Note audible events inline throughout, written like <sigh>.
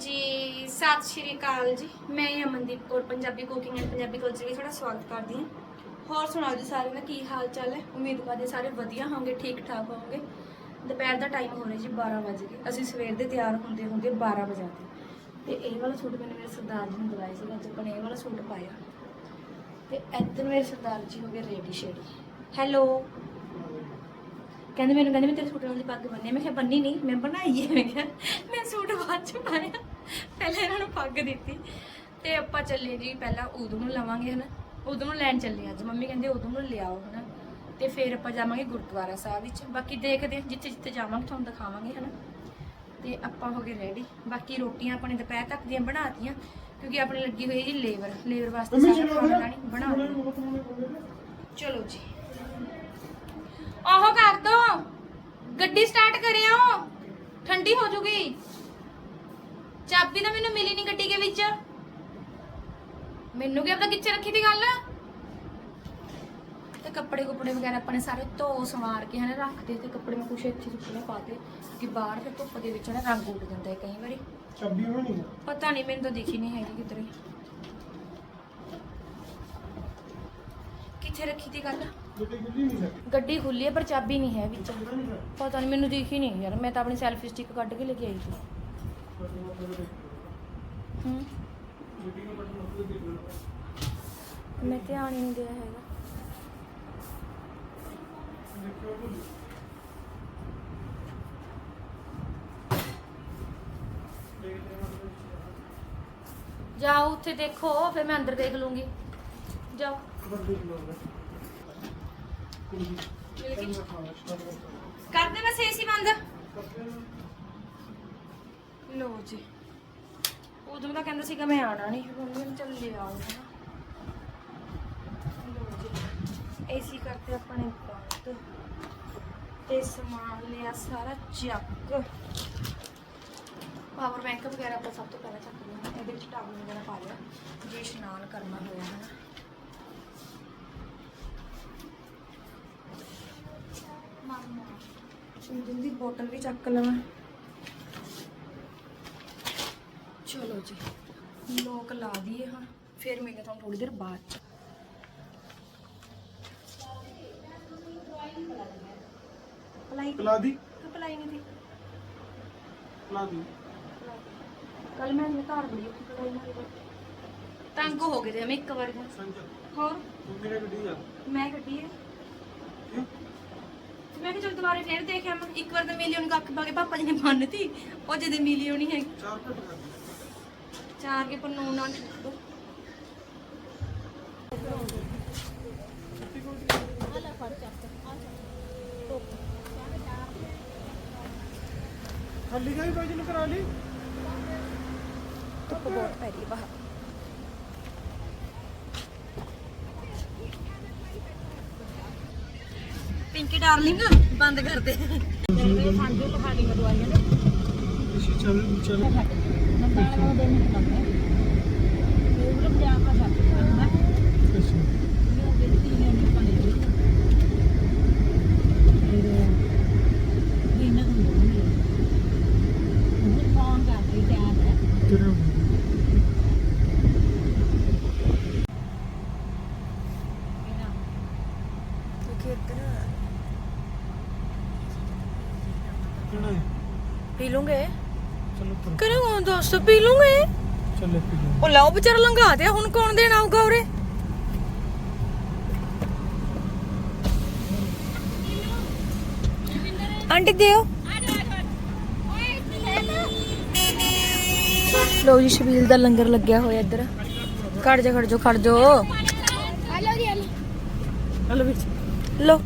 ਜੀ ਸਤਿ ਸ਼੍ਰੀ ਅਕਾਲ ਜੀ। ਮੈਂ Amandeep Kaur, Punjabi cooking and Punjabi culture ਵਿੱਚ ਤੁਹਾਡਾ ਸਵਾਗਤ ਕਰਦੀ ਹਾਂ। ਹੋਰ ਸੁਣਾਓ ਜੀ ਸਾਰਿਆਂ ਦਾ, ਕੀ ਹਾਲ ਚਾਲ ਹੈ? ਉਮੀਦ ਕਰਦੇ ਸਾਰੇ ਵਧੀਆ ਹੋਵੋਗੇ ਠੀਕ ਠਾਕ ਹੋਵੋਗੇ ਦੁਪਹਿਰ ਦਾ ਟਾਈਮ ਹੋ ਰਿਹਾ ਜੀ 12 ਵਜੇ ਗਏ। ਅਸੀਂ ਸਵੇਰ ਦੇ ਤਿਆਰ ਹੁੰਦੇ ਹੁੰਦੇ 12 ਵਜੇ ਤੇ ਇਹ ਵਾਲਾ ਸੂਟ ਮੈਨੂੰ ਮੇਰੇ ਸਰਦਾਰ ਜੀ ਨੂੰ ਦਵਾਇਆ ਸੀ ਅੱਜ ਆਪਾਂ ਨੇ ਇਹ ਵਾਲਾ ਸੂਟ ਪਾਇਆ। ਤੇ ਇੱਧਰ ਮੇਰੇ ਸਰਦਾਰ ਜੀ ਹੋ ਗਏ ਰੇਡੀ ਸ਼ੇਡੀ ਹੈਲੋ। ਕਹਿੰਦੇ ਮੈਨੂੰ ਕਹਿੰਦੇ ਮੈਂ ਤੇਰੇ ਸੂਟ ਨਾਲ ਦੀ ਪੱਗ ਬੰਨੀ ਮੈਂ ਕਿਹਾ ਬੰਨੀ ਨਹੀਂ ਮੈਂ ਬਣਾਈ ਹੈ ਮੈਂ ਕਿਹਾ ਮੈਂ ਸੂਟ ਬਾਅਦ ਚ ਪਾਇਆ। ਪਹਿਲਾਂ ਇਹਨਾਂ ਨੂੰ ਪੱਗ ਦਿੱਤੀ। ਤੇ ਆਪਾਂ ਚੱਲੇ ਜੀ ਪਹਿਲਾਂ ਉਦੋਂ ਨੂੰ ਲਵਾਂਗੇ ਹਨਾ? ਉਦੋਂ ਨੂੰ ਲੈਣ ਚੱਲੇ ਅੱਜ। ਮੰਮੀ ਕਹਿੰਦੇ ਉਦੋਂ ਨੂੰ ਲਿਆਓ ਹਨਾ? ਤੇ ਫਿਰ ਆਪਾਂ ਜਾਵਾਂਗੇ ਗੁਰਦੁਆਰਾ ਸਾਹਿਬ ਵਿੱਚ। ਬਾਕੀ ਦੇਖਦੇ ਹਾਂ ਜਿੱਥੇ ਜਿੱਥੇ ਜਾਵਾਂਗੇ ਤੁਹਾਨੂੰ ਦਿਖਾਵਾਂਗੇ ਹਨਾ? ਤੇ ਆਪਾਂ ਹੋ ਗਏ ਰੈਡੀ ਬਾਕੀ ਰੋਟੀਆਂ ਆਪਣੇ ਦੁਪਹਿਰ ਤੱਕ ਦੀਆਂ ਬਣਾਤੀਆਂ ਕਿਉਂਕਿ ਆਪਣੇ ਲੱਗੀ ਹੋਈ ਹੈ ਜੀ ਲੇਬਰ। ਲੇਬਰ ਵਾਸਤੇ ਸਾਰਾ ਖਾਣਾ ਬਣਾ। ਚਲੋ ਜੀ। ਆਹੋ ਗੱਡੀ ਸਟਾਰਟ ਕਰਿਓ ਠੰਡੀ ਹੋ ਜੂਗੀ। ਚਾਬੀ ਤਾਂ ਮੈਨੂੰ ਮਿਲੀ ਨਹੀਂ ਗੱਡੀ ਦੇ ਵਿੱਚ। ਮੈਨੂੰ ਕੀ ਪਤਾ ਕਿੱਥੇ ਰੱਖੀ ਦੀ ਗੱਲ। ਤੇ ਕੱਪੜੇ ਕੁਪੜੇ ਵਗੈਰਾ ਆਪਾਂ ਨੇ ਸਾਰੇ ਧੋ ਸਵਾਰ ਕੇ ਹਨਾ ਰੱਖਦੇ ਤੇ ਕੱਪੜੇ ਮੈਂ ਕੁਛ ਇੱਥੇ ਸੁੱਕਣੇ ਪਾਤੇ। ਕਿ ਬਾਹਰ ਫਿਰ ਧੁੱਪ ਦੇ ਵਿੱਚ ਨਾ ਰੰਗ ਉੱਡ ਜਾਂਦਾ ਹੈ ਕਈ ਵਾਰੀ। ਚਾਬੀ ਉਹ ਨਹੀਂ ਪਤਾ ਨਹੀਂ ਮੈਨੂੰ ਤਾਂ ਦਿਖੀ ਨਹੀਂ ਹੈਗੀ ਕਿਧਰੇ। ਕਿੱਥੇ ਰੱਖੀ ਦੀ ਗੱਲ? ਗੱਡੀ ਖੁੱਲੀ ਹੈ, ਪਰ ਚਾਬੀ ਨਹੀਂ ਹੈ ਵਿੱਚ। ਪਤਾ ਨਹੀਂ, ਮੈਨੂੰ ਦਿਖੀ ਨਹੀਂ ਯਾਰ। ਮੈਂ ਤਾਂ ਆਪਣੀ ਸੈਲਫੀ ਸਟਿਕ ਕੱਢ ਕੇ ਲੈ ਕੇ ਆਈ ਸੀ। ਹੂੰ। ਮੈਂ ਧਿਆਨ ਹੀ ਨਹੀਂ ਦਿਆ ਹੈਗਾ। ਜਾਓ, ਉੱਥੇ ਦੇਖੋ, ਫਿਰ ਮੈਂ ਅੰਦਰ ਦੇਖ ਲੂੰਗੀ। ਜਾਓ। ਮਿਲ ਗਈ? ਕਰ ਦੇ ਬਸ ਏਸੀ ਬੰਦ। ਲੋ ਜੀ। ਉਦੋਂ ਤਾਂ ਕਹਿੰਦਾ ਸੀਗਾ ਮੈਂ ਆਣਾ ਨਹੀਂ ਹੁਣ ਮੈਂ ਚੱਲ ਲੈ ਆਉਂ ਏਸੀ ਕਰਤੇ ਆਪਾਂ ਨੇ ਬੰਦ। ਤੇ ਸਮਾਨ ਲਿਆ ਸਾਰਾ ਚੱਕ। ਪਾਵਰ ਬੈਂਕ ਵਗੈਰਾ ਆਪਾਂ ਸਭ ਤੋਂ ਪਹਿਲਾਂ ਚੱਕ ਲਿਆ। ਇਹਦੇ ਵਿੱਚ ਟਾਵਲ ਵਗੈਰਾ ਪਾ ਲਿਆ। ਜੇ ਇਸ਼ਨਾਨ ਕਰਨਾ ਹੋਇਆ ਹੈ ਚੁੰਦਨ ਦੀ ਬੋਤਲ ਵੀ ਚੱਕ ਲਵਾਂ ਚਲੋ ਜੀ ਲੋਕ ਲਾ ਦਈਏ ਹਾਂ ਫਿਰ ਮਿਲਦੇ ਤੁਹਾਨੂੰ ਥੋੜੀ ਦੇਰ ਬਾਅਦ ਚ ਪਲਾਈ ਕਲਾ ਦੀ ਪਲਾਈ ਨਹੀਂ ਦੀ ਕਲਾ ਦੀ ਕੱਲ ਮੈਂ ਆਪਣੇ ਘਰ ਬੜੀ ਔਖੀ ਪਲਾਈ ਨਾਲ ਤੰਗ ਹੋ ਗਏ ਤੇ ਮੈਂ ਇੱਕ ਵਾਰ ਸੰਜਾ ਹੋਰ ਤੂੰ ਕਿਹੜੇ ਗੱਡੀ ਜਾ ਮੈਂ ਕੱਢੀ ਹੈ ਕਿਉਂ ਤੇ ਮੈਂ ਕਿਹਾ ਚਲ ਦੁਬਾਰੇ ਫੇਰ ਦੇਖਿਆ ਮੈਂ। ਇੱਕ ਵਾਰ ਤਾਂ ਮਿਲੀਅਨ ਕੱਖ ਪਾ ਕੇ ਪਾਪਾ ਜੀ ਨੇ ਮੰਨਤੀ। ਉਹ ਜਦੇ ਮਿਲੀਅਨ ਨਹੀਂ ਹੈਗੀ। ਚਾਰ ਕੇ ਪਰ ਨੂਨ ਨਾਲ ਖਾਲੀ ਗਈ ਬਾਈ ਜੀ ਨੂੰ ਕਰਾ ਲਈ? ਧੁੱਪ ਬਹੁਤ ਪੈ ਰਹੀ ਹੈ ਬਾਹਰ। ਪਿੰਕੀ ਡਾਰਲਿੰਗ ਬੰਦ ਕਰ ਦੇ ਚੱਲ ਚੱਲ ਅੱਛਾ ਤੇਰਾ ਕਿਉਂਕਿ ਇੱਧਰ ਕਿਹੜਾ ਹੈ ਪੀ ਲੂੰਗੇ ਚਲੋ ਤੁਰ ਦੋਸਤੋ ਪੀ ਲੂੰਗੇ। ਚੱਲੇ ਪੀ ਲਓ ਉਹ ਲਾਓ ਵਿਚਾਰਾ ਲੰਘਾ ਦਿਆ ਹੁਣ ਕੌਣ ਦੇਣ ਆਊਗਾ ਉਰੇ? ਆਂਟੀ ਦਿਓ। ਲੋ ਜੀ ਸ਼ਬੀਲ ਦਾ ਲੰਗਰ ਲੱਗਿਆ ਹੋਇਆ ਇੱਧਰ। ਖੜ ਜਾ ਖੜ ਜਾ ਖੜ ਜਾ। ਹਲੋ ਵਿੱਚ ਲੋ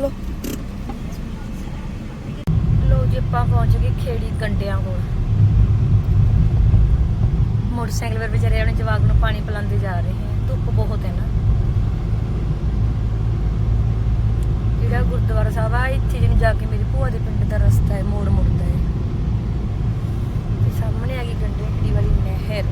ਲੋ ਲੋ ਜੀ ਆਪਾਂ ਪਹੁੰਚ ਗਏ ਖੇੜੀ ਕੰਡਿਆਂ ਕੋਲ। ਮੋਟਰਸਾਈਕਲ ਵਰ ਵਿਚਾਰੇ ਆਪਣੇ ਜਵਾਕ ਨੂੰ ਪਾਣੀ ਪਿਲਾਉਂਦੇ ਜਾ ਰਹੇ ਹੈ। ਧੁੱਪ ਬਹੁਤ ਹੈ ਨਾ। ਜਿਹੜਾ ਗੁਰਦੁਆਰਾ ਸਾਹਿਬ ਆ, ਇੱਥੇ ਜਿਹਨੂੰ ਜਾ ਕੇ ਮੇਰੀ ਭੂਆ ਦੇ ਪਿੰਡ ਦਾ ਰਸਤਾ ਹੈ, ਮੋੜ ਮੁੜਦਾ ਹੈ। ਤੇ ਸਾਹਮਣੇ ਆ ਗਈ ਗੰਡੇ, ਖੜੀ ਵਾਲੀ ਨਹਿਰ।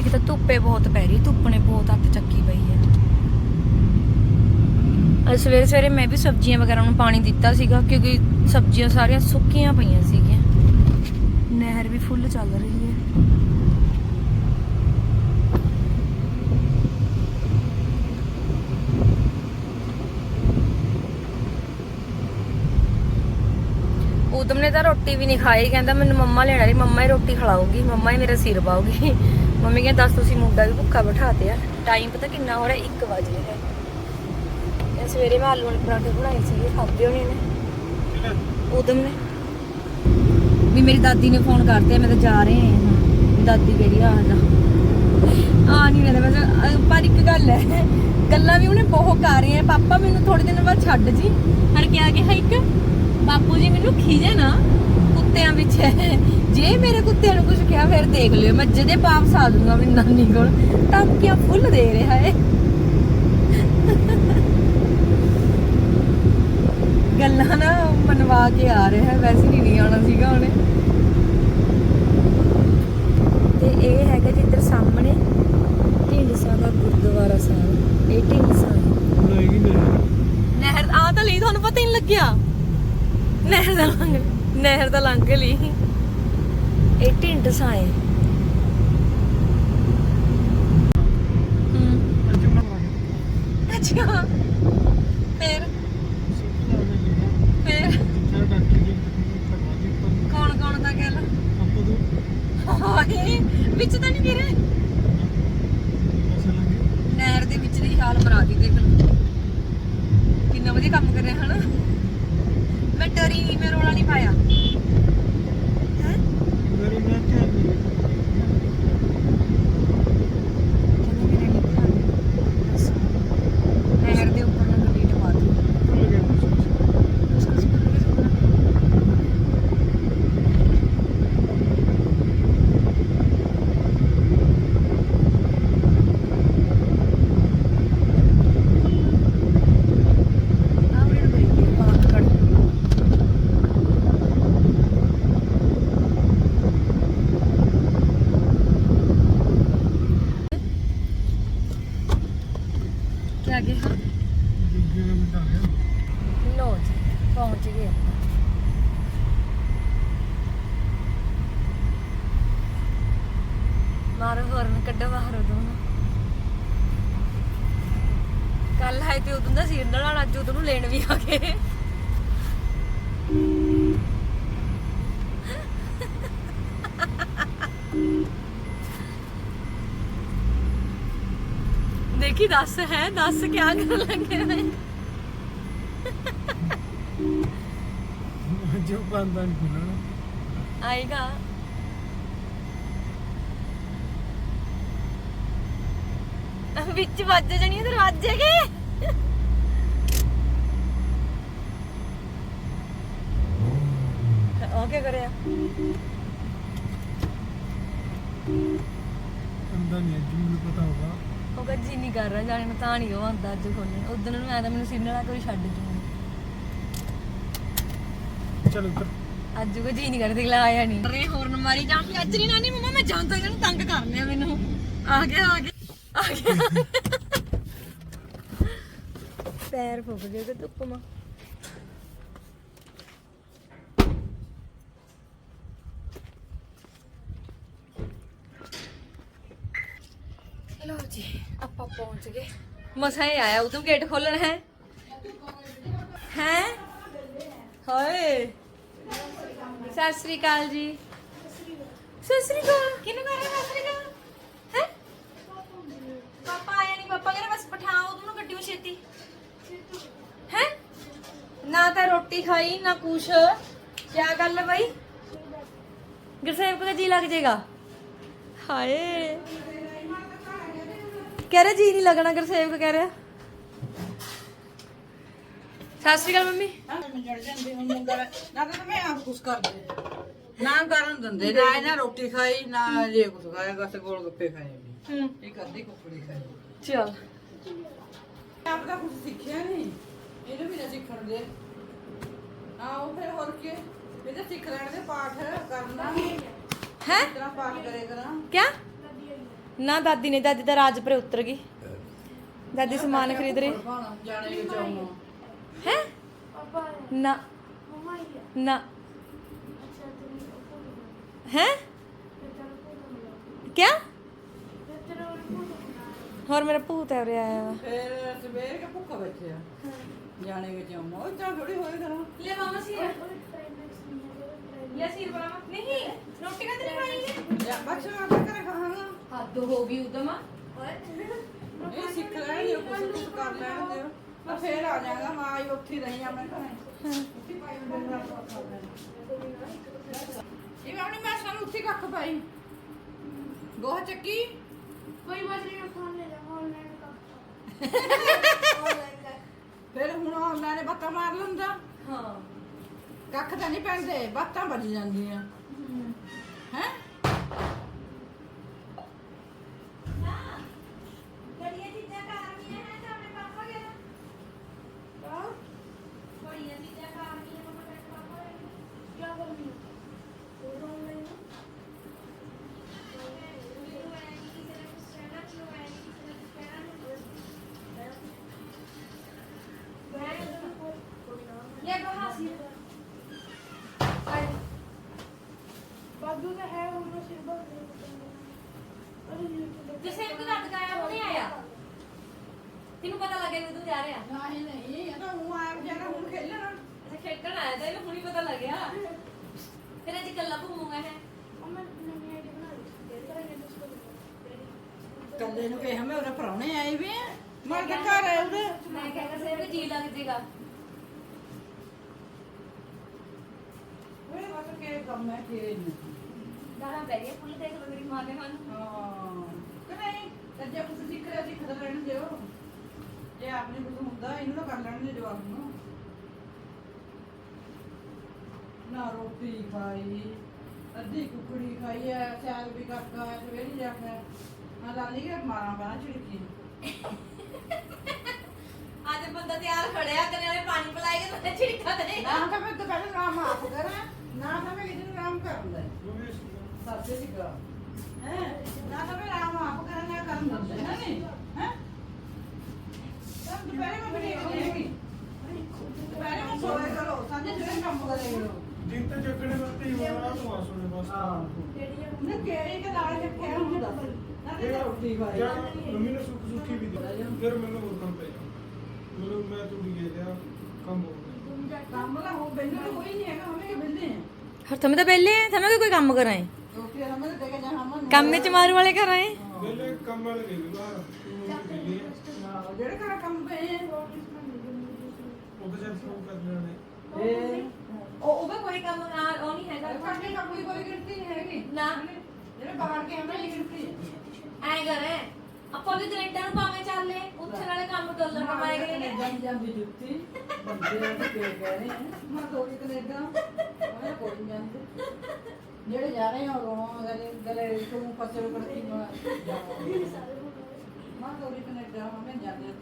ਇੱਕ ਤਾਂ ਧੁੱਪੇ ਬਹੁਤ ਪੈ ਰਹੀ, ਧੁੱਪ ਨੇ ਬਹੁਤ ਹੱਥ ਚੱਕੀ ਪਈ ਹੈ। ਸਵੇਰੇ ਸਵੇਰੇ ਮੈਂ ਵੀ ਸਬਜ਼ੀਆਂ ਵਗੈਰਾ ਨੂੰ ਪਾਣੀ ਦਿੱਤਾ ਸੀਗਾ ਕਿਉਂਕਿ ਸਬਜ਼ੀਆਂ ਸਾਰੀਆਂ ਸੁੱਕੀਆਂ ਪਈਆਂ ਸੀਗੀਆਂ। ਨਹਿਰ ਵੀ ਫੁੱਲ ਚੱਲ ਰਹੀ ਹੈ। ਉਦਮ ਨੇ ਤਾਂ ਰੋਟੀ ਵੀ ਨਹੀਂ ਖਾਈ ਕਹਿੰਦਾ ਮੈਨੂੰ ਮੰਮਾ ਲੈਣਾ ਨਹੀਂ ਮੰਮਾ ਹੀ ਰੋਟੀ ਖਿਲਾਊਗੀ ਮੰਮਾ ਹੀ ਮੇਰਾ ਸਿਰ ਪਾਉਗੀ ਮੰਮੀ ਕਹਿੰਦਾ ਦੱਸ ਤੁਸੀਂ ਮੁੰਡਾ ਵੀ ਭੁੱਖਾ ਬਿਠਾਤੇ ਆ ਟਾਈਮ ਪਤਾ ਕਿੰਨਾ ਹੋ ਰਿਹਾ? 1 ਵਜੇ ਹੈ ਇਹ ਸਵੇਰੇ ਮੈਂ ਆਲੂ ਵਾਲੇ ਪਰਾਂਠੇ ਬਣਾਏ ਸੀ ਖਾਦੇ ਹੋਣੇ ਨੇ। ਉਦਮ ਨੇ ਵੀ ਮੇਰੀ ਦਾਦੀ ਨੇ ਫੋਨ ਕਰਤੇ, ਮੈਂ ਤਾਂ ਜਾ ਰਹੇ ਹਾਂ। ਦਾਦੀ ਕਹਿੰਦੀ ਆ ਜਾ ਆ ਨਹੀਂ ਰਹਿੰਦਾ ਬਸ ਪਰ ਇੱਕ ਗੱਲ ਹੈ, ਗੱਲਾਂ ਵੀ ਉਹਨੇ ਬਹੁਤ ਕਰ ਰਹੀਆਂ ਪਾਪਾ ਮੈਨੂੰ ਥੋੜੇ ਦਿਨ ਬਾਅਦ ਛੱਡ ਜੀ। ਹਰ ਕਿਆ ਕਿਹਾ ਇੱਕ? ਬਾਪੂ ਜੀ ਮੈਨੂੰ ਖੀਜੇ ਨਾ, ਕੁੱਤਿਆਂ ਵਿੱਚ ਜੇ ਮੇਰੇ ਕੁੱਤਿਆਂ ਨੂੰ ਕੁਝ ਕਿਹਾ, ਫਿਰ ਦੇਖ ਲਿਓ। ਮੈਂ ਜਦੇ ਵਾਪਸ ਆ ਜਾਊਂਗਾ ਮੇਰੀ ਨਾਨੀ ਕੋਲ, ਧਮਕੀਆਂ ਫੁੱਲ ਦੇ ਰਿਹਾ ਹੈ ਗੱਲਾਂ ਨਾ ਮਨਵਾ ਕੇ ਆ ਰਿਹਾ ਵੈਸੇ ਨਹੀਂ ਨਹੀਂ ਆਉਣਾ ਸੀਗਾ ਉਹਨੇ। ਤੇ ਇਹ ਹੈਗਾ ਜਿੱਧਰ ਸਾਹਮਣੇ ਢੀਂਡਸਾ ਦਾ ਗੁਰਦੁਆਰਾ ਸਾਹਿਬ। ਇਹ ਢੀਂਡਸਾ ਹੈ ਨਹੀਂ ਨਹਿਰ ਆ ਤਾਂ ਲਈ ਤੁਹਾਨੂੰ ਪਤਾ ਹੀ ਨਹੀਂ ਲੱਗਿਆ? ਨਹਿਰ ਦਾ ਲੰਘ ਨਹਿਰ ਦਾ ਲੰਘ ਲਈ। ਇਹ ਢੀਂਡਸਾ ਹੈ। ਹੂੰ ਅੱਛਾ ਫਿਰ ਫਿਰ ਜਿੱਥੇ ਡਾਕਟਰ ਜੀ ਕਰਵਾ ਦੀ ਪਰ ਕੌਣ ਕੌਣ ਦਾ ਕਹਿ ਲਾ ਆਪਾਂ ਤੋਂ ਹਾਏ ਵਿੱਚ ਤਾਂ ਨਹੀਂ ਲੱਗੇ ਨਹਿਰ ਦੇ ਵਿੱਚ ਦੀ ਹਾਲ ਮਰਾ ਦੀ ਦੇਖ ਲਓ ਕਿੰਨਾ ਵਧੀਆ ਕੰਮ ਕਰ ਰਿਹਾ ਹਨਾ? ਮੈਂ ਡਰੀ ਨਹੀਂ ਮੈਂ ਰੋਲਾ ਨਹੀਂ ਪਾਇਆ। ਹਰਨ ਕੱਢੋ ਬਾਹਰ ਉਦੋਂ ਕੱਲ ਆਏ ਤੇ ਉਦੋਂ ਦਾ ਸੀਰ ਨਾਲ ਅੱਜ ਉਦੋਂ ਨੂੰ ਲੈਣ ਵੀ ਆ ਗਏ। ਦੇਖੀ ਦੱਸ ਹੈ ਦੱਸ ਕਿਆ ਕਰਨ ਲੱਗੇ ਹੋਏ ਜੋ ਬੰਦਾ ਖੁੱਲਣਾ ਆਏਗਾ। ਵਿੱਚ ਵੱਜ ਜਣੀ ਦਰਵਾਜ਼ੇ ਕੇ ਉਹ ਕੀ ਕਰਿਆ? ਅੰਦਾ ਨਹੀਂ ਅੱਜ ਮੈਨੂੰ ਪਤਾ ਹੋਗਾ ਉਹ ਕਹਿੰਦਾ ਜੀ ਨਹੀਂ ਕਰ ਰਿਹਾ ਜਾਣੇ ਨੂੰ ਤਾਂ ਨਹੀਂ ਉਹ ਅੱਜ ਖੋਲਣ ਉਦੋਂ ਨੂੰ ਮੈਂ ਤਾਂ ਮੈਨੂੰ ਸੀਨ ਵਾਲਾ ਕੋਈ ਛੱਡ ਜੂਗੀ ਚਲ ਉੱਤਰ ਅੱਜ ਉਹ ਜੀ ਨਹੀਂ ਕਰਦੀ ਲਾਇਆ ਨਹੀਂ। ਰੇ ਹੋਰਨ ਮਾਰੀ ਜਾਉਂਗੀ ਅੱਜ ਨਹੀਂ ਨਾਨੀ ਮਮਾ ਮੈਂ ਜਾਂਦਾ ਇਹਨਾਂ ਨੂੰ ਤੰਗ ਕਰ ਲਿਆ ਮੈਨੂੰ। ਆ ਗਿਆ ਆ ਗਿਆ। ਆ ਗਿਆ ਪੈਰ ਫੁੱਕ ਗਏ ਤੇ ਧੁੱਪ ਮਾ ਲੋ ਜੀ ਆਪਾਂ ਪਹੁੰਚ ਗਏ ਮਸਾਂ ਹੀ ਆਇਆ ਉਦੋਂ ਗੇਟ ਖੋਲਣ ਹੈ ਹੈ ਹਾਏ ਸਤਿ ਸ੍ਰੀ ਅਕਾਲ ਜੀ ਸਤਿ ਸ੍ਰੀ ਅਕਾਲ ਕਿਹਨੂੰ ਕਰ ਰਿਹਾ ਸਤਿ ਸ੍ਰੀ ਅਕਾਲ ਹੈ ਪਾਪਾ ਆਇਆ ਨਹੀਂ ਪਾਪਾ ਕਹਿੰਦਾ ਬਸ ਬਿਠਾਓ ਉਹਨੂੰ ਗੱਡੀ ਵਿੱਚ ਛੇਤੀ। ਹੈ? ਨਾ ਤਾਂ ਰੋਟੀ ਖਾਈ, ਨਾ ਕੁਛ। ਕੀ ਗੱਲ ਹੈ ਬਾਈ? ਗੁਰਸੇਵਕ ਦਾ ਜੀ ਲੱਗ ਜਾਏਗਾ ਹਾਏ। ਕਹਿ ਰਿਹਾ ਜੀ ਨਹੀਂ ਲੱਗਣਾ, ਗੁਰਸੇਵਕ ਕਹਿ ਰਿਹਾ। ਸਤਿ ਸ੍ਰੀ ਅਕਾਲ ਮੰਮੀ। ਨਾ ਤਾਂ ਮੈਂ ਆਪ ਕੁਛ ਕਰਦੇ। ਨਾ ਕਰਨ ਦਿੰਦੇ, ਨਾ ਇਹਨਾਂ ਰੋਟੀ ਖਾਈ, ਨਾ ਜੇ ਕੁਛ ਖਾਇਆ ਬਸ ਗੋਲ ਗੱਪੇ ਖਾਏ ਹੂੰ। ਇਹ ਕਰਦੀ ਕੁੱਕੜੀ ਖਾਈ ਚਲ ਆਪ ਦਾ ਕੁਛ ਸਿੱਖਿਆ ਨਹੀਂ। ਇਹਨੂੰ ਵੀ ਨਾ ਸਿੱਖਣ ਦੇ। ਆਓ ਫਿਰ ਹੋਰ ਕੀ ਇਹ ਤਾਂ ਸਿੱਖ ਲੈਣ ਦੇ ਪਾਠ ਕਰਨਾ ਹੈ? ਇਤਨਾ ਪਾਠ ਕਰੇ ਕਰਾਂ। ਕਿਆ? ਨਾ ਦਾਦੀ ਨੇ ਦਾਦੀ ਤਾਂ ਰਾਜਪੁਰੇ ਉਤਰ ਗਈ। ਦਾਦੀ ਸਮਾਨ ਖਰੀਦ ਰਹੀ। ਜਾਣੇ ਵਿੱਚ ਆਉਣਾ ਹੈ? ਪਾਪਾ ਨਾ। ਨਾ। ਹੈ? ਕਿਆ? ਹੋਰ ਮੇਰਾ ਭੂਤ ਹੈ ਉਰੇ ਆਇਆ ਵਾ। ਫਿਰ ਸਵੇਰ ਕੇ ਭੁੱਖਾ ਬੈਠਿਆ ਜਾਣੇ ਵਿੱਚ ਆਉਣਾ। ਉਹ ਤਾਂ ਥੋੜੀ ਹੋਏ ਕਰਾਂ ਲੈ ਮਾਮਾ ਸੀ। ਉਹ ਟ੍ਰਾਈਮੈਕਸ ਨਹੀਂ ਹੈ ਟ੍ਰਾਈਮੈਕਸ ਲੈ ਸੀਰ ਬਣਾ ਨਹੀਂ ਰੋਟੀ ਕਾ ਤੇ ਖਾਣੀ? ਨੇ ਜਾਂ ਬਸ ਆਪਾਂ ਘਰੇ ਖਾਣਾ ਹੱਦ ਹੋ ਗਈ ਉਦਮਾ ਇਹ ਸਿੱਖ ਲੈਣਗੇ ਕੁਝ ਕੁਝ ਕਰ ਲੈਣਗੇ ਮੈਂ ਫੇਰ ਆ ਜਾਗਾ ਮਾਂ ਹੀ ਉੱਥੇ ਹੀ ਰਹੀ ਆ ਮੈਂ ਘਰੇ। ਉੱਥੇ ਪਾਈ ਹੁੰਦੇ ਨੇ ਆਪਾਂ ਖਾ ਲੈਣਾ ਇਹ ਮੈਂ ਆਪਣੀ ਮੈਸਾਂ ਨੂੰ ਉੱਥੇ ਹੀ ਕੱਖ ਪਾਈ। ਗੋਹ ਚੱਕੀ। ਕੋਈ ਬਾਤ ਨਹੀਂ ਫੋਨ ਲੈ ਜਾ ਆਨਲਾਈਨ का ਫਿਰ ਹੁਣ ਉਹਨਾਂ ਨੇ ਬੱਤਾ ਮਾਰ ਲੈਂਦਾ। ਹਾਂ। ਕੱਖ ਤਾਂ ਨਹੀਂ ਪੈਂਦੇ ਬੱਤਾਂ ਵੱਜ ਜਾਂਦੀਆਂ। ਹੈ? ਮਰ ਕੇ ਘਰ ਆਏ ਉਹਦੇ। ਮੈਂ ਕਹਿੰਦਾ ਸੇ ਜੀ ਲੱਗ ਜੇਗਾ। ਵੇ ਬਸ ਕੇ ਕੰਮ ਹੈ ਕਿ ਗਾਣਾ ਪੈ ਗਿਆ ਫੁੱਲ ਦੇਖ ਲੋ ਮੇਰੀ ਮਾਂ ਦੇ ਮਨ ਹਾਂ। ਕਿ ਨਹੀਂ? ਜੇ ਕੁਝ ਸਿੱਖ ਰਿਹਾ ਸਿੱਖ ਤਾਂ ਲੈਣ ਦਿਓ। ਜੇ ਆਪਣੇ ਕੁਝ ਹੁੰਦਾ ਇਹਨੂੰ ਤਾਂ ਕਰ ਲੈਣ ਦੇ ਜਵਾਬ ਨੂੰ। ਨਾ ਰੋਟੀ ਖਾਈ ਅੱਧੀ ਕੁਕੜੀ ਖਾਈ ਐ ਸਿਆਲ ਵੀ ਕਾਕਾ ਸਵੇਰੀ ਜਾ ਕੇ। ਆ ਲਾਲੀ ਕੇ ਮਾਰਾਂ ਬਾਣਾ ਛਿੜਕੀ ਅੱਜ ਬੰਦਾ ਤਿਆਰ ਖੜਿਆ ਕਰੇ ਵਾਲੇ ਪਾਣੀ ਪਿਲਾਏਗਾ ਤੇ ਛਿੜਕਾ ਦੇ। ਨਾ ਤਾਂ ਮੈਂ ਦੁਪਹਿਰ ਨਾਮ ਆਪ ਕਰਾਂ ਨਾ ਤਾਂ ਮੈਂ ਕਿਸੇ ਨੂੰ ਨਾਮ ਕਰਦਾ ਉਹ ਵੀ ਸੀ ਸੱਚੇ ਦੀ ਗੱਲ ਹੈ? ਨਾ ਤਾਂ ਮੈਂ ਨਾਮ ਆਪ ਕਰਾਂ ਨਾ ਕਰਨ ਦਿੰਦੇ ਹੈ ਨਹੀਂ? ਹੈ? ਤਾਂ ਦੁਪਹਿਰੇ ਮੈਂ ਬਣੇ ਹੈਗੀ ਦੁਪਹਿਰੇ ਮੈਂ ਸੋਏ ਕਰੋ ਸਾਂਝੇ ਸਵੇਰੇ ਕੰਮ ਕਰੇ ਦਿਨ ਤੇ ਚੱਕਣੇ ਵਰਤੇ ਹੀ ਹੋਣਾ ਤੂੰ ਆ ਸੁਣੇ ਬਸ। ਨਾ ਕਿਹੜੀ ਕਿ ਨਾਲ ਚੱਕਿਆ ਹੁੰਦਾ ਨਾ ਤੇ ਰੋਟੀ ਖਾਈ ਜਾਂ ਮੰਮੀ ਨੇ ਸੁੱਕ ਸੁੱਕੀ ਵੀ ਦੇ ਫਿਰ ਮੈਨੂੰ ਹੋਰ ਕੰਮ ਪੈ ਗਿਆ ਮੈਨੂੰ ਮੈਂ ਤੂੰ ਵੀ ਗਿਆ ਕੰਮ ਹੋ ਗਿਆ ਕੰਮ ਦਾ ਹੋ ਬੈਠਾ ਕੋਈ ਨਹੀਂ ਹੈਗਾ ਹਮੇ ਬੰਦੇ ਹਰ ਤੁਮ ਤਾਂ ਪਹਿਲੇ ਹੈ ਤੁਮੇ ਕੋਈ ਕੰਮ ਕਰਾਏ ਰੋਟੀ ਹਮੇ ਦੇ ਕੇ ਜਾ ਹਮਨ ਕੰਮ ਵਿੱਚ ਮਾਰੂ ਵਾਲੇ ਕਰਾਏ ਵੇਲੇ ਕੰਮ ਵਾਲੇ ਦੇ ਵੀ ਬਾਹਰ ਜਿਹੜੇ ਘਰ ਕੰਮ ਪਏ ਉਹ ਤਾਂ ਜਦ ਫੋਨ ਕਰ ਲੈਣੇ। ਇਹ ਉਹ ਉਹ ਕੋਈ ਕੰਮ ਆ ਉਹ ਨਹੀਂ ਹੈਗਾ। ਸਾਡੇ ਦੀ ਕੋਈ ਗਿਣਤੀ ਨਹੀਂ। ਹੈਗੀ ਨਾ। ਜਿਹੜੇ ਬਾਹਰ ਕੇ ਹਮੇ ਹੈ। ਐ ਕਰੇ ਆਪਾਂ ਵੀ ਕੈਨੇਡਾ ਨੂੰ ਭਾਵੇਂ ਚੱਲੇ ਉੱਥੇ ਨਾਲੇ ਕੰਮ ਡਾਲਰ ਕਮਾਏ ਗਏ ਨੇ ਜਾਂਦੀ ਜਾਂਦੀ ਜੁੱਤੀ। ਬੰਦੇ ਆ ਕੇ ਕਹਿ ਰਹੇ ਮੈਂ ਤੋੜੀ ਕੈਨੇਡਾ? ਮੈਂ ਕੋਈ ਨਹੀਂ ਜਿਹੜੇ ਜਾ ਰਹੇ ਹੋ ਰੋਣਾ ਗਲੇ ਗਲੇ ਤੋਂ ਨੂੰ ਕਰਤੀ ਮੈਂ ਮੈਂ ਤੋੜੀ ਕੈਨੇਡਾ ਮੈਂ ਜਾਂਦੇ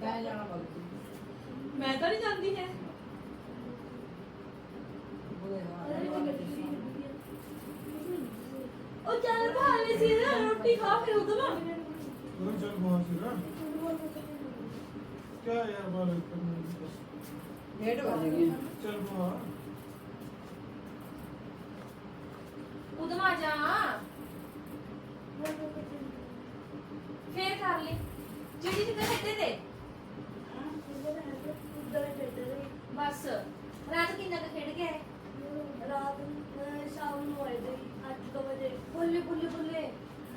ਕਹਿ ਜਾਣਾ ਬਲਕਿ ਮੈਂ ਤਾਂ ਨਹੀਂ ਜਾਂਦੀ ਹੈ ਬੋਲੇ ਹਾਂ ਉਹ ਚੱਲ ਭਾਵੇਂ ਸੀ ਨਾ ਰੋਟੀ ਖਾ ਫਿਰ ਉਦੋਂ ਨਾ। ਉਹ ਚੱਲ ਬਾਹਰ ਸੀ ਨਾ ਕਿਆ ਯਾਰ ਬਾਹਰ ਡੇਢ ਵਜ। ਗਏ ਚੱਲ ਬਾਹਰ ਉਦੋਂ ਆ ਜਾ। ਫੇਰ ਕਰ ਲਈ। ਜਿਹੜੀ ਜਿੱਦਾਂ ਖੱਟੇ ਤੇ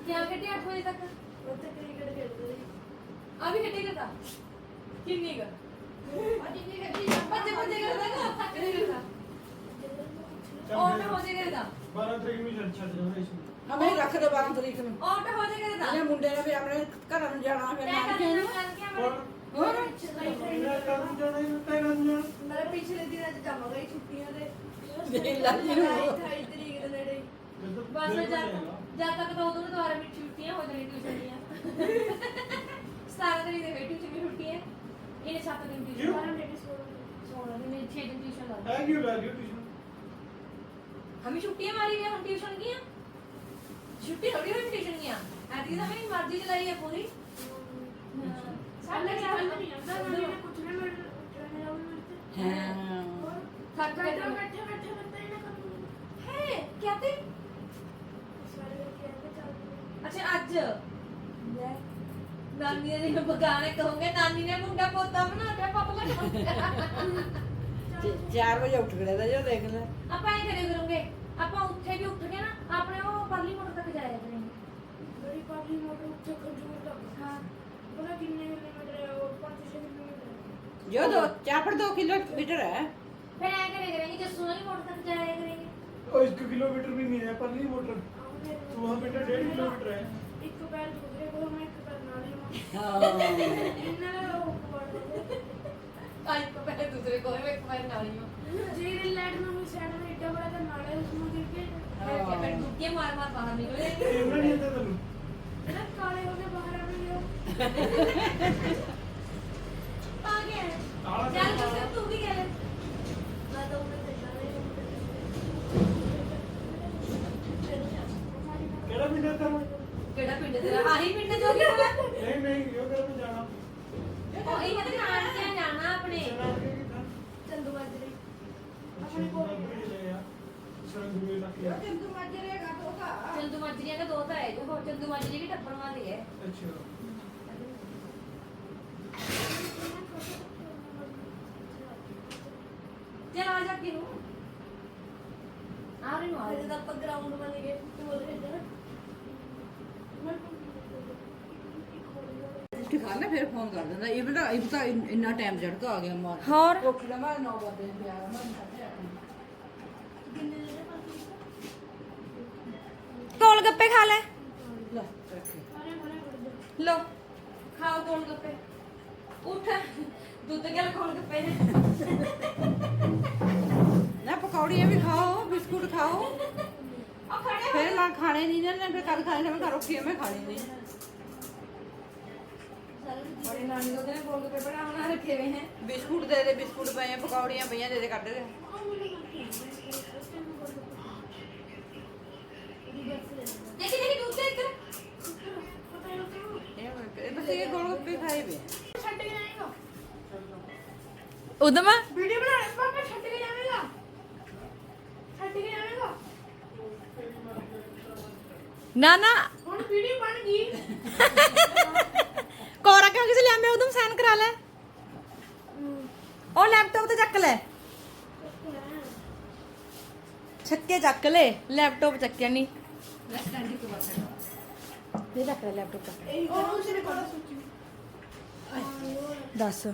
ਕਿਆ ਖੇਡੇ 8 ਵਜੇ ਤੱਕ? ਉੱਥੇ ਕ੍ਰਿਕਟ ਖੇਡਦੇ ਸੀ। ਆ ਵੀ ਖੇਡੇ ਕਰਦਾ ਕਿੰਨੀ ਕ? ਅੱਜ ਨਹੀਂ ਖੇਡੀ ਬੱਚੇ ਬੱਚੇ ਕਰਦਾ ਕਿ ਥੱਕ ਨਹੀਂ ਕਰਦਾ। ਔਰ ਹੋ ਜੇ ਕਰਦਾ। 12 ਤਰੀਕ ਨੂੰ ਛੱਡ ਛੱਡ ਜਾਣਾ ਇਸ ਨੂੰ। ਹਮੇ ਰੱਖ ਦੇ 12 ਤਰੀਕ ਨੂੰ। ਔਰ ਹੋ ਜੇ ਕਰਦਾ। ਇਹਨੇ ਮੁੰਡੇ ਨੇ ਵੀ ਆਪਣੇ ਘਰਾਂ ਨੂੰ ਜਾਣਾ ਫਿਰ ਮੈਂ ਨਾਲ ਕਰਦਾ ਕੇ ਕਰ ਕੇ ਕੌਣ ਹੋਰ? ਇਹਨਾਂ ਕਰਨ ਜਾਣਾ ਇਹਨਾਂ ਤੈਨਾਂ ਜਾਣਾ। ਮੇਰੇ ਪਿਛਲੇ ਦਿਨਾਂ ਚ ਜਮਾ ਗਈ ਛੁੱਟੀਆਂ ਦੇ ਦੇਖ ਲਾ ਜੀ ਨੂੰ। 28 ਤਰੀਕ ਦੇ ਨੇੜੇ ਬਸ ਦਿਲ ਜਦ ਬਣੇਗਾ। ਜਦ ਤੱਕ ਤਾਂ ਉਦੋਂ ਦੁਆਰਾ ਵੀ ਛੁੱਟੀਆਂ ਹੋ ਜਾਣੀ ਟਿਊਸ਼ਨ ਦੀਆਂ 17 ਤਰੀਕ ਦੇ ਟਿਊਸ਼ਨ ਦੀ ਛੁੱਟੀ ਹੈ ਇਹਨੇ 7 ਦਿਨ ਕਿਉਂ? ਟਿਊਸ਼ਨ बारह डेढ़ सौ ਸੋਣਾ ਨੇ 6 ਦਿਨ ਟਿਊਸ਼ਨ ਲਾ ਹੈ ਕਿਉਂ ਲੱਗ ਗਿਆ ਟਿਊਸ਼ਨ हमें छुट्टियां मारी हुई हैं, हम ट्यूशन की हैं छुट्टी थोड़ी हुई ट्यूशन की हैं ऐसी तो हमें मर्जी चलाई है पूरी हाँ। ਸਾਡੇ ਚਾਰ ਨਹੀਂ ਆਉਂਦਾ ਨਾਨੀ ਨੇ ਪੁੱਛਣਾ ਮੈਂ ਉੱਠਣਾ ਜਾਊਂ ਮੇਰੇ ਤੇ ਹਾਂ ਥੱਕ ਗਏ ਬੈਠਾ ਤੁਸੀਂ? ਬੈਠਾ ਬੈਠਾ ਬੰਦਾ ਇਹਨਾਂ ਕੰਮ ਹੈ ਕਿਆ ਤੇ ਸਾਰੇ ਕੇ ਆਏ ਚੱਲ ਅੱਛਾ ਅੱਜ ਲੈ ਨਾਨੀ ਨੇ ਨੂੰ ਬਗਾਣੇ ਕਹੋਗੇ ਨਾਨੀ ਨੇ ਮੁੰਡਾ ਪੋਤਾ ਬਣਾ ਕੇ ਪਾਪਾ ਲਗਾ 4 ਵਜੇ ਉੱਠ ਗਏ ਦਾ ਜੋ ਦੇਖ ਲੈ ਆਪਾਂ ਇਹ ਕਰੇ ਕਰੋਗੇ ਆਪਾਂ ਉੱਥੇ ਵੀ ਉੱਠ ਕੇ ਨਾ ਆਪਣੇ ਉਹ ਪਰਲੀ ਮੋਟਰ ਤੱਕ ਜਾਇਆ ਕਰਾਂਗੇ ਬੜੀ ਪਾਲੀ ਮੋਟਰ ਉੱਤੇ ਖਜੂਰ ਦਾ ਹਾਂ ਬੜਾ ਕਿੰਨੇ ਕਿਲੋਮੀਟਰ ਹੈ ਉਹ 5-6 ਕਿਲੋਮੀਟਰ ਜੋ ਦੋ ਚਾਪੜ 2 ਕਿਲੋਮੀਟਰ ਹੈ ਫਿਰ ਐ ਕਰੇ ਕਰਾਂਗੇ ਜੱਸੂ ਵਾਲੀ ਮੋਟਰ ਤੱਕ ਜਾਇਆ ਕਰਾਂਗੇ और एक किलोमीटर भी नहीं है पल्ली मोटर ਸੁਹਾ ਬੇਟਾ 1.5 ਕਿਲੋਮੀਟਰ ਹੈ। ਇੱਕ ਪੈਰ ਦੂਜੇ ਕੋਲ ਮੈਂ ਇੱਕ ਪੈਰ ਨਾਲ ਹੀ ਹਾਂ। ਇਹਨਾਂ ਦਾ ਉਹ ਪੜ ਇੱਕ ਪੈਰ ਦੂਜੇ ਕੋਲ ਮੈਂ ਇੱਕ ਪੈਰ ਨਾਲ ਹੀ ਹਾਂ ਜੇ ਰੀਲ ਲਾਈਟ ਨੂੰ ਵੀ ਸਾਈਡ ਨੂੰ ਇੱਡਾ ਬੜਾ ਤਾਂ ਨਾਲੇ ਉਸ ਨੂੰ ਦੇਖ ਕੇ ਫਿਰ ਟੁੱਟੀਆਂ ਮਾਰ ਮਾਰ ਬਾਹਰ ਨਿਕਲੇ। ਇਹਨਾਂ ਨਹੀਂ ਤਾਂ ਤੁਹਾਨੂੰ ਇਹਨਾਂ ਕਾਲੇ ਹੋ ਕੇ ਬਾਹਰ ਆ ਗਏ <laughs> ਉਹੀ ਮੈਂ ਦੁਕਾਨ ਤੇ ਜਾਣਾ ਆਪਣੇ। ਚੰਦੂ ਮਾਜਰੇ। ਆਪਣੇ ਕੋਲ ਚੰਦੂ ਮਾਜਰੇ ਦਾ ਦੋਤਾ ਚੰਦੂ ਮਾਜਰੇ ਦਾ ਦੋਤਾ ਹੈ। ਜੋ ਹੋਰ ਚੰਦੂ ਮਾਜਰੇ ਵੀ ਟੱਪਣ ਵਾਲੀ ਹੈ। ਅੱਛਾ ਚਲ ਆ ਜਾ ਕਿਨੂੰ ਆ ਰਹੀ ਨੂੰ ਆ ਜੇ ਤਾਂ ਆਪਾਂ ਗਰਾਊਂਡ ਵਾਲੇ ਗਏ। ਰੋਟੀ ਖਾ ਲੈ ਫਿਰ ਫੋਨ ਕਰ ਦਿੰਦਾ। ਇਹ ਬੇਟਾ ਇਹ ਤਾਂ ਇੰਨ- ਇੰਨਾ ਟਾਈਮ ਚੜ ਕੇ ਆ ਗਿਆ ਮਾਰ ਹੋਰ? ਉੱਠ ਲੈ ਮੈਂ 9 ਵਜੇ ਪਿਆ ਮੈਂ ਸਾਡੇ ਕਿੰਨੇ ਜਿਹੜੇ ਪਾਸੇ ਗੋਲ ਗੱਪੇ ਖਾ ਲੈ। ਲੈ ਰੱਖੇ। ਸਾਰੇ ਮਨੇ ਕਰਦੇ ਲੋ ਖਾਓ ਗੋਲ ਗੱਪੇ। ਉੱਠ। ਦੁੱਧ ਗਲ ਗੋਲ ਗੱਪੇ। ਨੇ ਨਾ ਪਕੌੜੀਆਂ ਵੀ ਖਾਓ ਬਿਸਕੁਟ ਖਾਓ। ਉਹ ਖੜੇ ਫਿਰ ਮੈਂ ਖਾਣੇ ਨਹੀਂ ਨਾ ਫਿਰ ਕੱਲ ਖਾਣੇ ਨੇ ਮੈਂ ਘਰ ਰੋਟੀ ਮੈਂ ਖਾਣੀ ਨਹੀਂ ਬੜੇ ਨਾਨੀ ਦੋ ਦਿਨ ਗੋਲ ਗੱਪੇ ਬਣਾਉਣਾ ਰੱਖੇ ਹੋਏ ਹੈ? ਬਿਸਕੁਟ ਦੇ ਦੇ ਬਿਸਕੁਟ ਪਏ ਆ ਪਕੌੜੀਆਂ ਪਈਆਂ ਦੇ ਦੇ ਕੱਢ ਕੇ। ਦੇਖੀ ਦੇਖੀ ਦੁੱਧ ਇੱਧਰ। ਇਹ ਇਹ ਬਸ ਇਹ ਗੋਲ ਗੱਪੇ ਖਾਏ ਵੇ। ਛੱਡ ਕੇ ਜਾਏਗਾ। ਉਦਮ ਵੀਡੀਓ ਬਣਾ ਲੈ ਪਾਪਾ ਛੱਡ ਕੇ ਜਾਵੇਗਾ। ਛੱਡ ਕੇ ਜਾਵੇਗਾ। ਨਾ ਨਾ। ਹੁਣ ਵੀਡੀਓ ਬਣ ਗਈ। <laughs> ਕੋਰਾ ਕਿਉਂ ਕਿਸੇ ਲਿਆ ਮੈਂ ਉਦਮ ਸਾਈਨ ਕਰਾ ਲੈ ਉਹ ਲੈਪਟਾਪ ਤੇ ਚੱਕ ਲੈ ਛੱਕੇ ਚੱਕ ਲੈ ਲੈਪਟਾਪ ਚੱਕਿਆ ਨਹੀਂ ਇਹ ਚੱਕ ਲੈ ਲੈਪਟਾਪ ਚੱਕ ਉਹ ਉਸਨੇ ਕੋਲ ਸੁੱਚੀ ਦੱਸ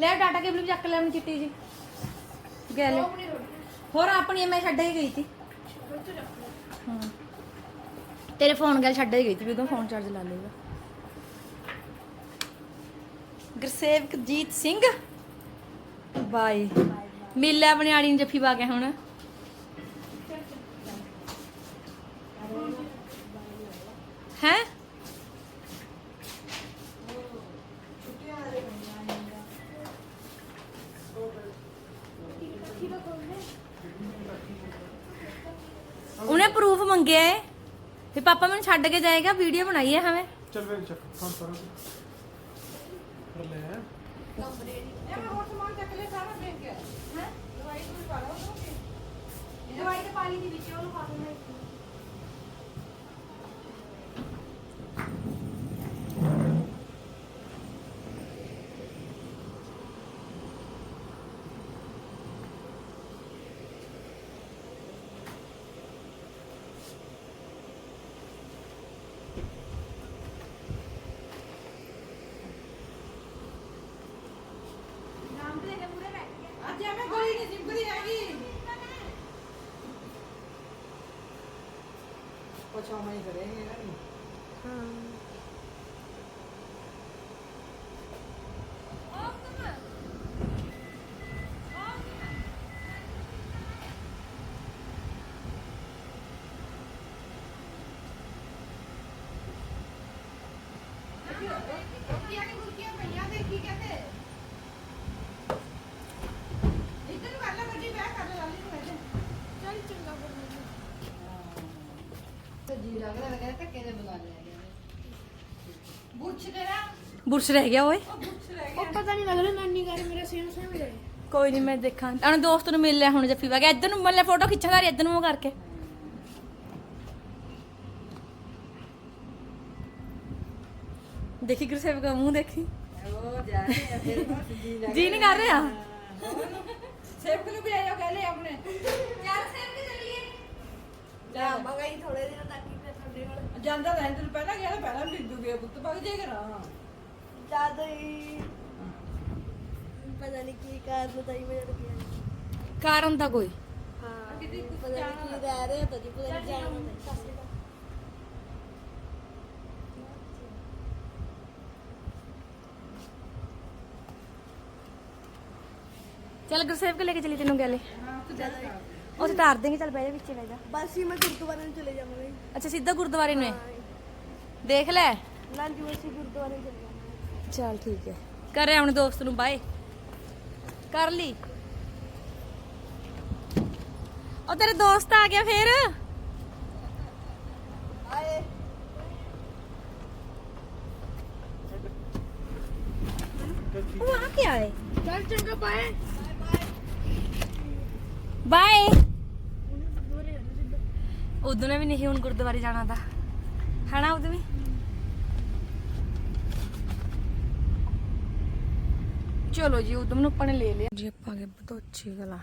ਲੈ ਡਾਟਾ ਕੇਬਲ ਵੀ ਚੱਕ ਲੈ ਆਪਣੀ ਚਿੱਟੀ ਜੀ ਗੈ ਲੈ ਹੋਰ ਆਪਣੀ ਮੈਂ ਛੱਡ ਹੀ ਗਈ ਸੀ। ਹਾਂ। ਤੇਰੇ ਫੋਨ ਗੱਲ ਛੱਡ ਹੀ ਗਈ ਸੀ, ਵੀ ਉਦੋਂ ਫੋਨ ਚਾਰਜ ਲਾ ਲੇਗਾ ਗੁਰਸੇਵਕਜੀਤ ਸਿੰਘ? ਬਾਈ ਮਿਲਿਆ ਆਪਣੀ ਆੜੀ ਨੂੰ ਜੱਫੀ ਪਾ ਕੇ ਹੁਣ। ਹੈ ਉਹਨੇ ਪ੍ਰੂਫ ਮੰਗਿਆ ਹੈ ਵੀ ਪਾਪਾ ਮੈਨੂੰ ਛੱਡ ਕੇ ਜਾਏਗਾ ਵੀਡੀਓ ਬਣਾਈ ਹੈ ਹਵੇਂ। ਚੱਲ ਵੇ ਚੱਕ ਫੋਨ ਕਰੋ। ਕਰ ਲੈ। ਦਵਾਈ ਤੇ ਪਾਣੀ ਦੇ ਵਿੱਚ ਉਹਨੂੰ ਖਾ ਲੈਣਾ ਪਛਾਉ ਮੈਂ ਕਰੇਂਗੇ ਨਾ ਰੋਟੀਆਂ ਨਹੀਂ ਗੁਰਕੀਆਂ ਪਈਆਂ ਦੇਖੀ ਕਹਿੰਦੇ ਇੱਧਰ ਨੂੰ ਕਰ ਲੈ ਗੱਡੀ ਬੈਕ ਕਰ ਲੈ ਲਾਲੀ ਨੂੰ ਬੈਠੇ ਚੱਲ ਚੰਗਾ ਬਣ ਜੀ ਲੱਗ ਰਿਹਾ ਕਹਿੰਦਾ ਧੱਕੇ ਦੇ ਬੁਲਾ ਲਿਆ ਗਿਆ ਬੁੱਛ ਤੇਰਾ ਬੁਰਸ਼ ਰਹਿ ਗਿਆ ਓਏ। ਉਹ ਪਤਾ ਨਹੀਂ ਲੱਗ ਰਿਹਾ ਨਾਨੀ ਘਰ ਮੇਰਾ ਸੇਮ ਸੇਮ ਹੀ ਰਹੇ। ਕੋਈ ਨਹੀਂ ਮੈਂ ਦੇਖਾਂ। ਅਣ ਦੋਸਤ ਨੂੰ ਮਿਲ ਲਿਆ ਹੁਣ ਜੱਫੀ ਵਾ ਗਿਆ ਇੱਧਰ ਨੂੰ ਮੱਲੇ ਫੋਟੋ ਖਿੱਚਾਂਗਾ ਇੱਧਰ ਨੂੰ ਕਰਕੇ। ਦੇਖੀ ਗੁਰਸੇਵ ਦਾ ਮੂੰਹ ਦੇਖੀ। ਉਹ ਜਾ ਰਹੇ ਫਿਰ ਨਹੀਂ ਕਰ ਰਿਹਾ। ਸੇਵਕ ਨੂੰ ਵੀ ਆਇਓ ਕਹਿੰਦੇ ਆਪਣੇ। ਯਾਰ ਸੇਵ ਕੇ ਚੱਲੀਏ। ਜਾ ਮਗਾਈ ਥੋੜੇ ਦਿਨ ਤੱਕ ਹੀ ਫਿਰ ਤੁਹਾਡੇ ਨਾਲ। ਜਾਂਦਾ ਤੈਨੂੰ ਪਹਿਲਾਂ ਗਿਆ ਤਾਂ ਪਹਿਲਾਂ ਬਿੱਦੂ ਗਿਆ ਪੁੱਤ ਪੱਕ ਜੇ ਕਰਾਂ ਜ਼ਿਆਦਾ ਹੀ ਪਤਾ ਨਹੀਂ ਕੀ ਕਾਰਨ ਤਾਂ ਹੀ ਮੈਂ ਰੁਕਿਆ ਕਾਰਨ ਤਾਂ ਕੋਈ। ਹਾਂ ਪਤਾ ਨਹੀਂ ਕੀ ਰਹਿ ਰਹੇ ਤਾਂ ਜੀ ਪਤਾ ਨਹੀਂ ਜਾਣਾ ਨਹੀਂ ਚੱਲ ਗੁਰਸੇਵ ਕੇ ਲੈ ਕੇ ਚੱਲੀ ਤੈਨੂੰ ਗੈਲੇ। ਉੱਥੇ ਤਾਰ ਦੇਂਗੇ ਚੱਲ ਬਹਿ ਜਾ ਵਿੱਚੇ ਬਹਿ ਜਾ। ਬਸ ਹੀ ਮੈਂ ਗੁਰਦੁਆਰੇ ਨੂੰ ਚਲੇ ਜਾਵਾਂਗੀ। ਅੱਛਾ ਸਿੱਧਾ ਗੁਰਦੁਆਰੇ ਨੂੰ ਹੈ? ਦੇਖ ਲੈ। ਨਾ ਜੀ ਅਸੀਂ ਗੁਰਦੁਆਰੇ ਚਲੇ ਜਾਵਾਂਗੇ ਚੱਲ ਠੀਕ ਹੈ। ਕਰੇ ਆਪਣੇ ਦੋਸਤ ਨੂੰ ਬਾਏ। ਕਰ ਲਈ। ਉਹ ਤੇਰੇ ਦੋਸਤ ਆ ਗਿਆ ਫੇਰ। ਆਏ। ਉਹ ਆ ਕੀ ਆਏ। ਚੱਲ ਚੰਗਾ ਬਾਏ। ਬਾਏ। ਉਦੋਂ ਨੇ ਵੀ ਨਹੀਂ ਹੁਣ ਗੁਰਦੁਆਰੇ ਜਾਣਾ ਦਾ ਹਨਾ ਉਦੋਂ ਵੀ? ਚਲੋ ਜੀ, ਉਦਮ ਨੂੰ ਆਪਾਂ ਨੇ ਲੈ ਲਿਆ। ਜੀ, ਆਪਾਂ ਗਏ ਬਤੋਚੀ ਵਾਲਾ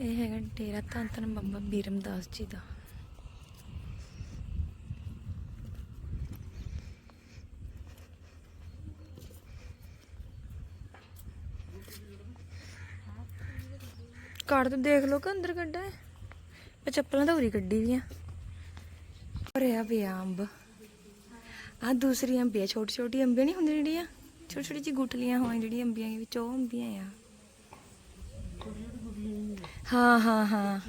ਇਹ ਹੈਗਾ ਡੇਰਾ ਧੰਨ ਧੰਨ ਬਾਬਾ ਬੀਰਮਦਾਸ ਜੀ ਦਾ। ਕਾਰਡ ਤੇ ਦੇਖ ਲੋ ਕਿ ਅੰਦਰ ਕੱਢਾ ਹੈ। ਇਹ ਚੱਪਲਾਂ ਤਾਂ ਉਰੀ ਕੱਢੀ ਦੀਆਂ। ਭਰਿਆ ਪਿਆ ਅੰਬ ਆ ਦੂਸਰੀ ਅੰਬੀਆਂ ਛੋਟੀ ਛੋਟੀ ਅੰਬੀਆਂ ਨਹੀਂ ਹੁੰਦੀਆਂ ਜਿਹੜੀਆਂ? ਛੋਟੀ ਛੋਟੀ ਜਿਹੀ ਗੁਟਲੀਆਂ ਹੋਈਆਂ ਜਿਹੜੀਆਂ ਅੰਬੀਆਂ ਦੇ ਵਿੱਚ ਉਹ ਅੰਬੀਆਂ ਆ। ਹਾਂ ਹਾਂ ਹਾਂ।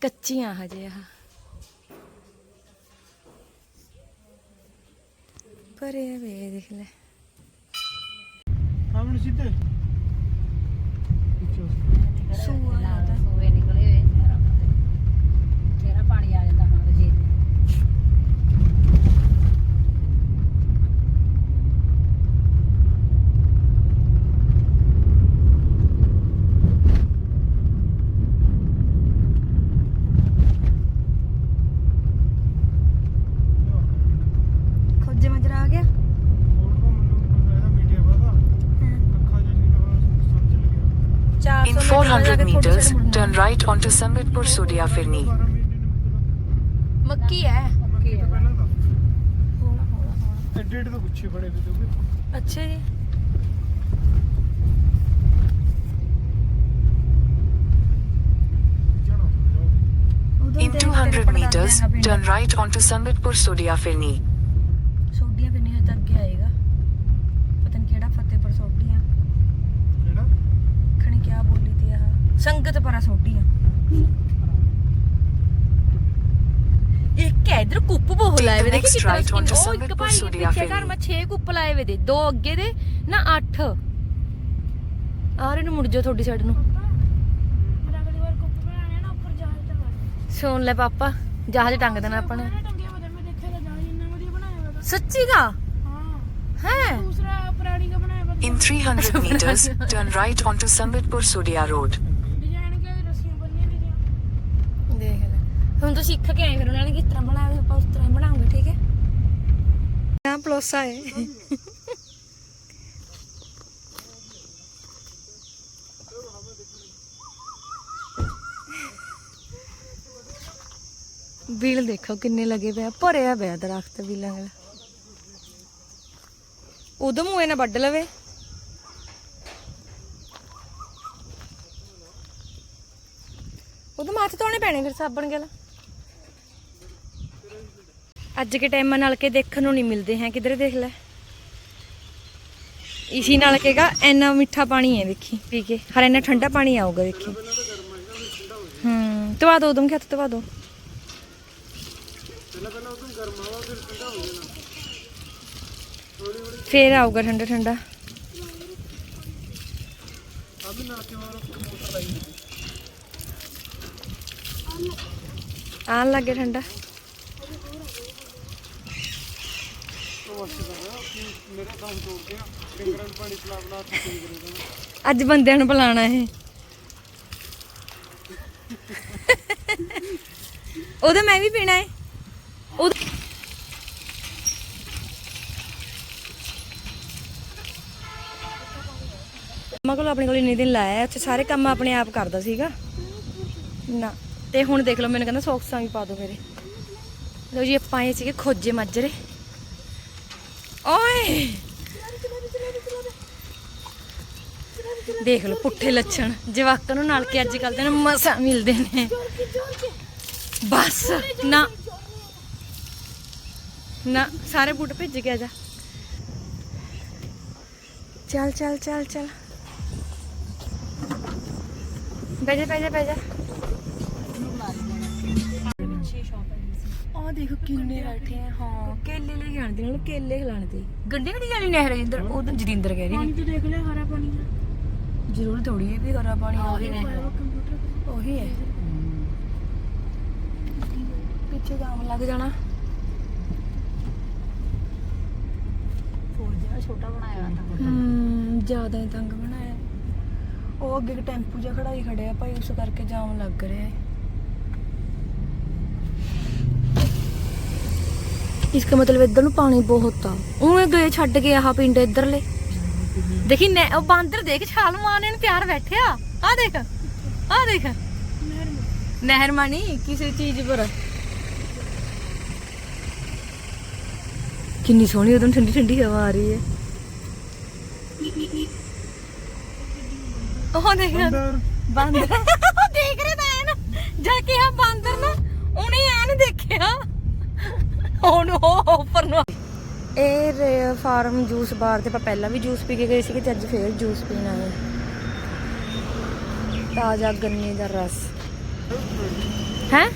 ਕੱਚੀਆਂ ਹਜੇ ਆ ਭਰਿਆ ਵੇ ਦੇਖ ਲੈ। ਆਵਣ ਸਿੱਧੇ। ਸੂਆ। 400 meters, turn right onto Sammitpur Surya Firni. 12 minute ਮੱਕੀ ਹੈ ਮੱਕੀ ਤਾਂ ਪਹਿਲਾਂ ਦਾ ਹੌਲਾ ਹੌਲਾ ਹੌਲਾ ਐਡੇ ਐਡੇ ਤੋਂ ਗੁੱਛੇ ਫੜੇ ਵੀ ਤੇ ਅੱਛਾ ਜੀ ਜਾਣਾ ਉਦੋਂ In ਤੇ 200 ਤੇਰੇ ਪੜਦਾਦਿਆਂ meters, ਦਾ ਪਿੰਡ। turn right onto Sammitpur Surya Firni. ਸੰਗਤ ਪਰਾ ਸੋਡੀਆਂ ਇੱਕ ਹੈ ਇਧਰ ਕੁੱਪ ਬਹੁਤ ਲਾਏ ਵੇ ਦੇਖੀ ਕਿੰਨਾ ਉਹ ਇੱਕ Sambitpur ਭਾਈ ਦੇ ਪਿੱਛੇ ਘਰ. ਮੈਂ 6 ਕੁੱਪ ਲਾਏ ਵੇ ਦੇ ਦੋ ਅੱਗੇ ਦੇ ਨਾ 8 ਆਰੇ ਨੂੰ ਮੁੜ ਜਾਓ ਤੁਹਾਡੀ ਸਾਈਡ ਨੂੰ। ਮੇਰਾ ਅਗਲੀ ਵਾਰ ਕੁੱਪ ਬਣਾਣੇ ਨਾ ਉੱਪਰ ਜਹਾਜ਼ ਟੰਗਾ ਸੁਣ ਲੈ ਪਾਪਾ ਜਹਾਜ਼ ਟੰਗ ਦੇਣਾ ਆਪਾਂ ਨੇ। ਸੱਚੀ ਦਾ ਹਾਂ? ਦੂਸਰਾ ਪੁਰਾਣੀ ਦਾ ਬਣਾਇਆ In 300 meters, turn right onto Sammitpur Surya Road. Design ਕੇ ਰੱਸੀਆਂ ਬੰਨੀਆਂ ਨੇ ਦੇਖ ਲੈ ਹੁਣ ਤੋਂ ਸਿੱਖ ਕੇ ਆਏ ਫਿਰ ਉਹਨਾਂ ਨੇ ਕਿਸ ਤਰ੍ਹਾਂ ਬਣਾਇਆ ਫਿਰ ਆਪਾਂ ਉਸ ਤਰ੍ਹਾਂ ਹੀ ਬਣਾਉਂਗੇ, ਠੀਕ ਹੈ? ਆ ਪਲੋਸਾ ਹੈ ਬਿਲ ਦੇਖੋ ਕਿੰਨੇ ਲੱਗੇ ਪਿਆ ਭਰਿਆ ਪਿਆ ਦਰਖਤ ਬਿਲਾਂ ਨਾਲ। ਉਦੋਂ ਮੂਏ ਨਾ ਵੱਢ ਲਵੇ। ਉਦੋਂ ਮਾਥ ਧੋਣੇ ਪੈਣੇ ਫਿਰ ਸਾਬਣ ਗੇਲਾ। ਅੱਜ ਕੇ ਟਾਈਮ ਨਾਲ ਕੇ ਦੇਖਣ ਨੂੰ ਨਹੀਂ ਮਿਲਦੇ ਹੈ, ਕਿਧਰੇ ਦੇਖ ਲੈ। ਇਸੀ ਨਾਲ ਇੰਨਾ ਮਿੱਠਾ ਪਾਣੀ ਹੈ ਦੇਖੀ, ਪੀ ਕੇ। ਹਰ ਇੰਨਾ ਠੰਡਾ ਪਾਣੀ ਆਊਗਾ ਦੇਖੀ। ਹੂੰ ਤਵਾ ਦੋ ਦੂੰਗੀ ਹੱਥ ਤਵਾ ਦੋ। ਫੇਰ ਆਊਗਾ ਠੰਡਾ ਠੰਡਾ। ਆਣ ਲੱਗੇ ਠੰਡਾ। ਮੇਰੇ ਦਮ ਤੋੜ ਗਿਆ ਡੰਗਰਾਂ ਨੂੰ ਪਾਣੀ ਪਿਲਾ ਪਿਲਾ ਕੇ ਪੀ ਕਰੇਗਾ ਅੱਜ ਬੰਦਿਆਂ ਨੂੰ ਬੁਲਾਣਾ ਇਹ। ਉਹਦਾ ਮੈਂ ਵੀ ਪੀਣਾ ਹੈ ਉਹ ਮਾ ਕੋਲ ਆਪਣੇ ਕੋਲ ਇੰਨੇ ਦਿਨ ਲਾਇਆ ਉੱਥੇ ਸਾਰੇ ਕੰਮ ਆਪਣੇ ਆਪ ਕਰਦਾ ਸੀਗਾ। ਨਾ, ਤੇ ਹੁਣ ਦੇਖ ਲਓ, ਮੈਨੂੰ ਕਹਿੰਦਾ ਸੌਕਸਾਂ ਵੀ ਪਾ ਦਿਓ ਮੇਰੇ। ਲੋ ਜੀ, ਆਪਾਂ ਇਹ ਸੀਗੇ ਖੋਜੇ ਮਾਜਰੇ। ਓਏ ਦੇਖ ਲਓ ਪੁੱਠੇ ਲੱਛਣ, ਜਵਾਕਾਂ ਨੂੰ ਨਾਲ ਕੇ ਅੱਜ ਕੱਲ ਦੇ ਮਸਾ ਮਿਲਦੇ ਨੇ। ਬਸ, ਨਾ। ਨਾ, ਸਾਰੇ ਬੂਟ ਭੇਜ ਕੇ ਜਾ। ਚੱਲ ਚੱਲ ਚੱਲ ਚੱਲ। ਬਹਿ ਜਾ, ਬਹਿ ਜਾ ਬਹਿ ਜਾ ਆ ਦੇਖੋ ਕਿੰਨੇ ਬੈਠੇ ਆ ਹਾਂ। ਕੇਲੇ ਲੈ ਕੇ ਆਣਦੇ ਨਾਲ ਕੇਲੇ ਖਿਲਾਣੇ ਤੇ ਗੰਡੇ ਕਿਹੜੀ ਜਾਣੀ ਨਹਿਰ ਇੰਦਰ ਉਹ ਤਾਂ ਜਤਿੰਦਰ ਕਹਿ ਰਹੀ ਪਾਣੀ ਤੇ ਦੇਖ ਲੈ ਹਰਾ ਪਾਣੀ ਜ਼ਰੂਰ ਥੋੜੀ ਹੈ ਵੀ ਹਰਾ ਪਾਣੀ ਉਹੀ ਨਹਿਰ ਉਹੀ ਹੈ। ਪਿੱਛੇ ਜਾਮ ਲੱਗ ਜਾਣਾ। ਛੋਟਾ ਬਣਾਇਆ ਹੂੰ ਜ਼ਿਆਦਾ ਹੀ ਤੰਗ ਬਣਾਇਆ। ਉਹ ਅੱਗੇ ਟੈਂਪੂ ਜਿਹਾ ਖੜਾਈ ਖੜਿਆ ਭਾਈ ਉਸ ਕਰਕੇ ਜਾਮ ਲੱਗ ਰਿਹਾ ਹੈ। इसका मतलब इधर ਨੂੰ ਪਾਣੀ ਬਹੁਤ ਆ। ਉਹ ਗਏ ਛੱਡ ਕੇ ਆਹ ਪਿੰਡ ਇਧਰਲੇ। ਦੇਖੀ ਨੇ ਉਹ ਬਾਂਦਰ ਦੇਖ ਛਾਲ ਮਾਰਨੇ ਨੂੰ ਤਿਆਰ ਬੈਠਿਆ। ਆ ਦੇਖ ਆ ਦੇਖ। ਨਹਿਰ ਮਾਣੀ ਕਿਸੇ ਚੀਜ਼ ਪਰ। ਕਿੰਨੀ ਸੋਹਣੀ ਉਦੋਂ ਠੰਡੀ ਠੰਡੀ ਹਵਾ ਆ ਰਹੀ ਹੈ। ਉਹ ਦੇਖ। ਬਾਂਦਰ। ਦੇਖ ਰਿਹਾ ਤਾਂ ਐਨ ਜਾ ਕੇ ਆ ਬਾਂਦਰ ਨਾ ਉਹਨੇ ਐਨ ਦੇਖਿਆ। ਹੁਣ ਉਹ ਉੱਪਰ ਨੂੰ ਇਹ ਰੇ- ਫਾਰਮ ਜੂਸ ਬਾਰ ਤੇ ਆਪਾਂ ਪਹਿਲਾਂ ਵੀ ਜੂਸ ਪੀ ਕੇ ਗਏ ਸੀਗੇ ਤੇ ਅੱਜ ਫੇਰ ਜੂਸ ਪੀਣਾ ਆਏ ਤਾਜ਼ਾ ਗੰਨੇ ਦਾ ਰਸ। ਹੈ?